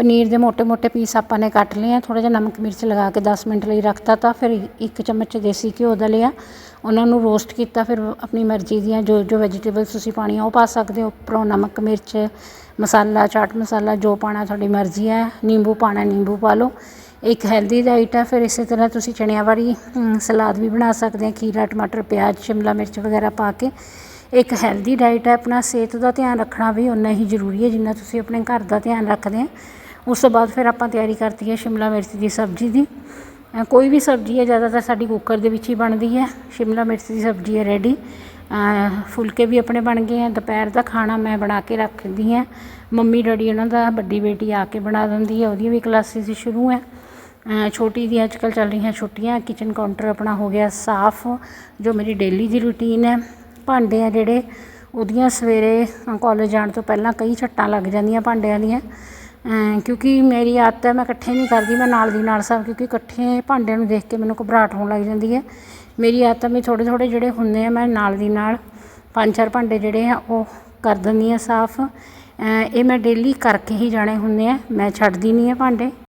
ਪਨੀਰ ਦੇ ਮੋٹے-ਮੋٹے ਪੀਸ ਆਪਾਂ ਨੇ ਕੱਟ ਲਏ ਆ ਥੋੜਾ ਜਿਹਾ ਨਮਕ ਮਿਰਚ ਲਗਾ ਕੇ 10 ਮਿੰਟ ਲਈ ਰੱਖਤਾ ਤਾਂ ਫਿਰ ਇੱਕ ਚਮਚ ਦੇਸੀ ਘਿਓ ਦਾ ਲਿਆ। ਉਹਨਾਂ ਨੂੰ ਰੋਸਟ ਕੀਤਾ, ਫਿਰ ਆਪਣੀ ਮਰਜ਼ੀ ਦੀਆਂ ਜੋ ਜੋ ਵੈਜੀਟੇਬਲਸ ਤੁਸੀਂ ਪਾਣੀਆਂ ਉਹ ਪਾ ਸਕਦੇ ਹੋ। ਉੱਪਰੋਂ ਨਮਕ, ਮਿਰਚ, ਮਸਾਲਾ, ਚਾਟ ਮਸਾਲਾ ਜੋ ਪਾਣਾ ਤੁਹਾਡੀ ਮਰਜ਼ੀ ਹੈ, ਨਿੰਬੂ ਪਾਣਾ ਨਿੰਬੂ ਪਾ ਲਓ। ਇੱਕ ਹੈਲਦੀ ਡਾਈਟ ਹੈ, ਫਿਰ ਇਸੇ ਤਰ੍ਹਾਂ ਤੁਸੀਂ ਚਣਿਆਂ ਵਾਲੀ ਸਲਾਦ ਵੀ ਬਣਾ ਸਕਦੇ ਆ ਖੀਰਾ, ਟਮਾਟਰ, ਪਿਆਜ਼, ਸ਼ਿਮਲਾ ਮਿਰਚ ਵਗੈਰਾ ਪਾ ਕੇ। ਇੱਕ ਹੈਲਦੀ ਡਾਈਟ ਹੈ, ਆਪਣਾ ਸਿਹਤ ਦਾ ਧਿਆਨ ਰੱਖਣਾ ਵੀ ਉਨਾ ਹੀ ਜ਼ਰੂਰੀ ਹੈ ਜਿੰਨਾ ਤੁਸੀਂ ਆਪਣੇ ਘਰ ਦਾ ਧਿਆਨ ਰੱਖਦੇ ਆ ਉਸ ਤੋਂ ਬਾਅਦ ਫਿਰ ਆਪਾਂ ਤਿਆਰੀ ਕਰਤੀ ਹੈ ਸ਼ਿਮਲਾ ਮਿਰਚ ਦੀ ਸਬਜ਼ੀ ਦੀ। ਕੋਈ ਵੀ ਸਬਜ਼ੀ ਹੈ, ਜ਼ਿਆਦਾਤਰ ਸਾਡੀ ਕੁੱਕਰ ਦੇ ਵਿੱਚ ਹੀ ਬਣਦੀ ਹੈ। ਸ਼ਿਮਲਾ ਮਿਰਚ ਦੀ ਸਬਜ਼ੀ ਹੈ ਰੈਡੀ ਫੁਲਕੇ ਵੀ ਆਪਣੇ ਬਣ ਗਏ ਆ ਦੁਪਹਿਰ ਦਾ ਖਾਣਾ ਮੈਂ ਬਣਾ ਕੇ ਰੱਖਦੀ ਹਾਂ। ਮੰਮੀ, ਡੈਡੀ ਉਹਨਾਂ ਦਾ, ਵੱਡੀ ਬੇਟੀ ਆ ਕੇ ਬਣਾ ਦਿੰਦੀ ਹੈ। ਉਹਦੀਆਂ ਵੀ ਕਲਾਸਿਸ ਸ਼ੁਰੂ ਹੈ। ਛੋਟੀ ਦੀ ਅੱਜ ਕੱਲ੍ਹ ਚੱਲ ਰਹੀਆਂ ਛੁੱਟੀਆਂ। ਕਿਚਨ ਕਾਊਂਟਰ ਆਪਣਾ ਹੋ ਗਿਆ ਸਾਫ਼, ਜੋ ਮੇਰੀ ਡੇਲੀ ਦੀ ਰੂਟੀਨ ਹੈ। ਭਾਂਡੇ ਆ ਜਿਹੜੇ, ਉਹਦੀਆਂ ਸਵੇਰੇ ਕਾਲਜ ਜਾਣ ਤੋਂ ਪਹਿਲਾਂ ਕਈ ਛੱਟਾਂ ਲੱਗ ਜਾਂਦੀਆਂ ਭਾਂਡਿਆਂ ਦੀਆਂ। ਕਿਉਂਕਿ ਮੇਰੀ ਆਦਤ ਹੈ, ਮੈਂ ਇਕੱਠੇ ਨਹੀਂ ਕਰਦੀ, ਮੈਂ ਨਾਲ ਦੀ ਨਾਲ ਸਭ, ਕਿਉਂਕਿ ਇਕੱਠੇ ਭਾਂਡਿਆਂ ਨੂੰ ਦੇਖ ਕੇ ਮੈਨੂੰ ਘਬਰਾਹਟ ਹੋਣ ਲੱਗ ਜਾਂਦੀ ਹੈ। ਮੇਰੀ ਆਦਤ ਹੈ ਵੀ ਥੋੜ੍ਹੇ ਥੋੜ੍ਹੇ ਜਿਹੜੇ ਹੁੰਦੇ ਆ, ਮੈਂ ਨਾਲ ਦੀ ਨਾਲ ਪੰਜ ਚਾਰ ਭਾਂਡੇ ਜਿਹੜੇ ਆ, ਉਹ ਕਰ ਦਿੰਦੀ ਹਾਂ ਸਾਫ਼। ਇਹ ਮੈਂ ਡੇਲੀ ਕਰਕੇ ਹੀ ਜਾਣੇ ਹੁੰਦੇ ਆ, ਮੈਂ ਛੱਡਦੀ ਨਹੀਂ ਆ ਭਾਂਡੇ।